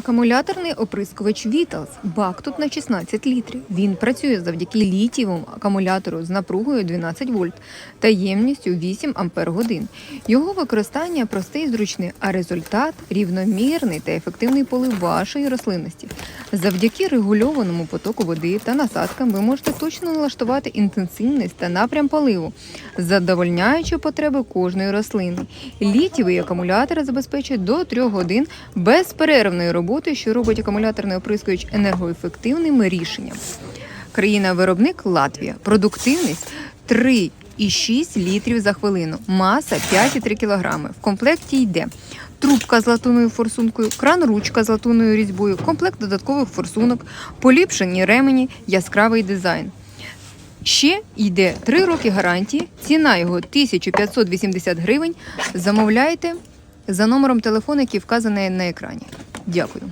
Акумуляторний оприскувач Vitals. Бак тут на 16 літрів. Він працює завдяки літієвому акумулятору з напругою 12 вольт та ємністю 8 ампер годин. Його використання просте і зручне, а результат рівномірний та ефективний полив вашої рослинності. Завдяки регульованому потоку води та насадкам ви можете точно налаштувати інтенсивність та напрям поливу, задовольняючи потреби кожної рослини. Літієвий акумулятор забезпечує до 3 годин безперервної роботи, що робить акумуляторний оприскувач енергоефективним рішенням. Країна-виробник Латвія. Продуктивність 3,6 літрів за хвилину. Маса 5,3 кг. В комплекті йде трубка з латунною форсункою, кран ручка з латунною різьбою, комплект додаткових форсунок, поліпшені ремені, яскравий дизайн. Ще йде 3 роки гарантії. Ціна його 1580 гривень. Замовляйте за номером телефону, який вказаний на екрані. Дякую.